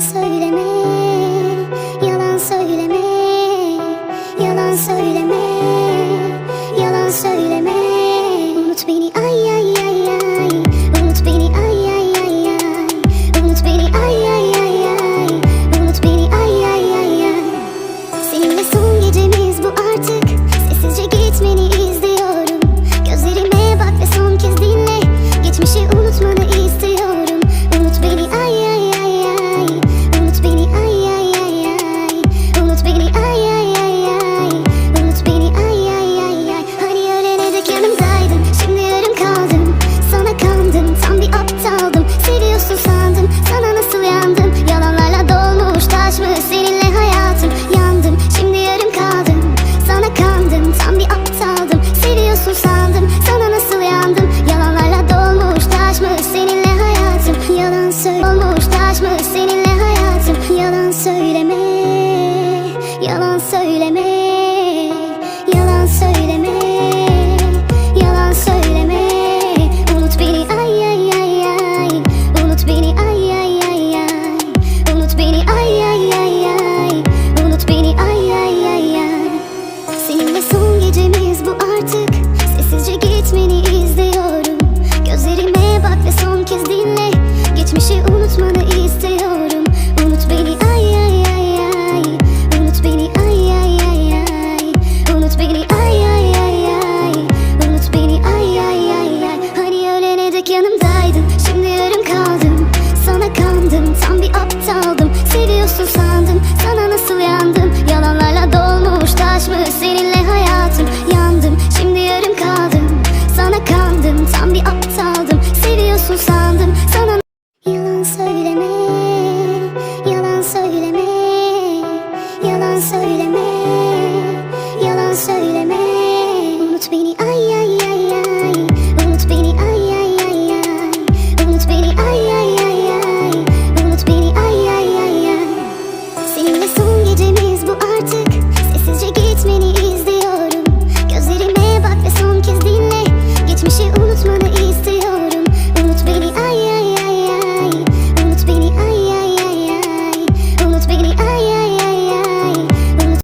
söyleme Yalan söyleme Yalan söyleme Yalan söyleme. Unut beni ay ay ay ay. Unut beni ay ay ay ay. Unut beni ay ay ay ay. Unut beni ay ay ay ay. Seninle son söyle Olmuş taşmış Seninle hayatım? Yalan söyleme Yalan söyleme son kez dinle. Geçmişi unutmanı istiyorum. Unut beni ay ay ay ay. Unut beni ay ay ay ay. Unut beni ay ay ay ay. Unut beni ay ay ay ay. Hani ölene dek yanımdaydın. Şimdi yarım kaldım. Sana kandım. Tam bir aptaldım 碎了。